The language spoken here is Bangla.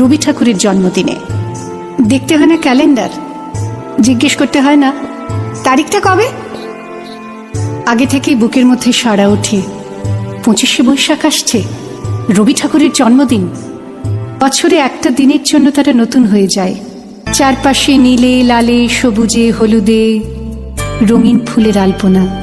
রবি ঠাকুরের জন্মদিনে। দেখতে হয় না ক্যালেন্ডার? জিজ্ঞেস করতে হয় না, তারিখটা কবে? আগে থেকেই বুকের মধ্যে সাড়া ওঠে, পঁচিশে বৈশাখ আসছে, রবি ঠাকুরের জন্মদিন। বছরে একটা দিনের জন্য তারা নতুন হয়ে যায়। চারপাশে নীলে, লালে, সবুজে, হলুদে, রঙিন ফুলের আলপনা।